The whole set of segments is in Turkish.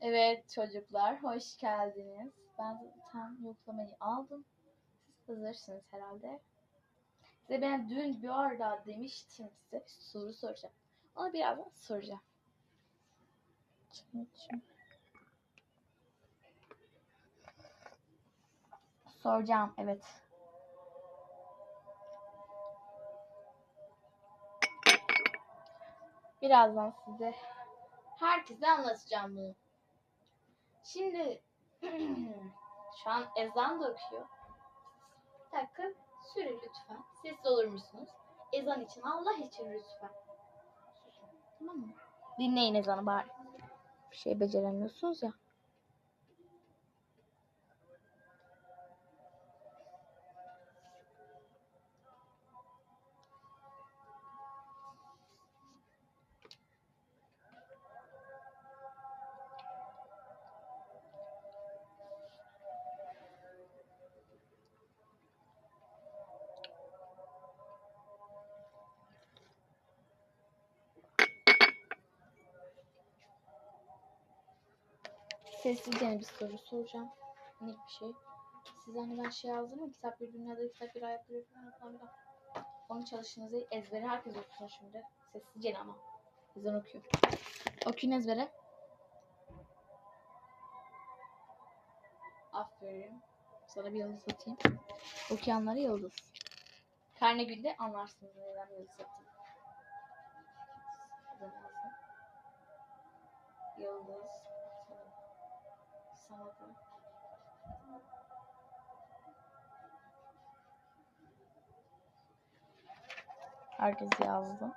Evet çocuklar hoş geldiniz. Ben zaten yoklamayı aldım. Siz hazırsınız herhalde. Size ben dün bir arada demiştim size bir soru soracağım. Onu birazdan soracağım. Soracağım evet. Birazdan size herkese anlatacağım bunu. Şimdi şu an ezan da okuyor. Bir dakika sürün lütfen. Sessiz olur musunuz? Ezan için Allah için lütfen. Tamam mı? Dinleyin ezanı bari. Bir şey beceremiyorsunuz ya. Sessizce bir soru soracağım. Minik bir şey. Siz hani ben şey yazdım mı? Kitap bir dünyada kitap bir ayak bir falan filan. Onu çalıştığınızı ezbere herkes okusun şimdi. Sessizce ama. Ezan okuyor. Okuyun ezbere. Aferin. Sana bir yıldız atayım. Okuyanlara yıldız. Karne günde anlarsınız neden yıldız atayım. Yıldız. Sana, sana da. Herkes yazdı.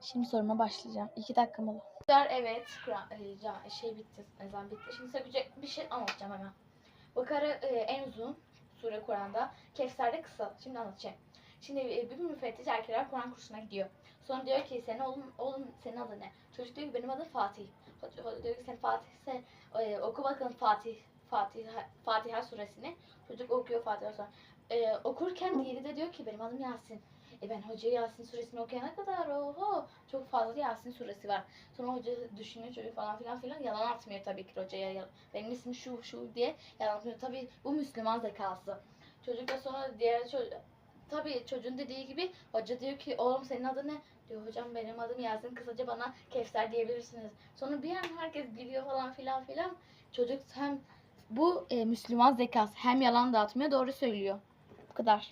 Şimdi soruma başlayacağım. İki dakika mola. Evet, Kur'an, e, şey bitti, ezan bitti. Şimdi size bir, bir şey anlatacağım hemen. Bakara e, en uzun sure Kur'an'da, Kevser'de kısa. Şimdi anlatacağım. Şimdi bir müfettiş erkekler Kur'an kursuna gidiyor. Sonra diyor ki senin oğlum, oğlum senin adın ne? Çocuk diyor ki benim adım Fatih. Diyor ki sen Fatih'se e, oku bakalım Fatih, Fatiha, Fatiha suresini. Çocuk okuyor Fatiha sonra. E, okurken diğeri de diyor ki benim adım Yasin. E ben hoca Yasin suresini okuyana kadar oho çok fazla Yasin suresi var. Sonra hoca düşünüyor çocuk falan filan filan yalan atmıyor tabii ki hocaya. Benim ismim şu şu diye yalan atmıyor. Tabii bu Müslüman zekası. Çocuk da sonra diğer çocuk tabii çocuğun dediği gibi hoca diyor ki oğlum senin adın ne? Diyor hocam benim adım Yasin kısaca bana Kevser diyebilirsiniz. Sonra bir an herkes gülüyor falan filan filan. Çocuk hem bu e, Müslüman zekası hem yalan da atmıyor doğru söylüyor. Bu kadar.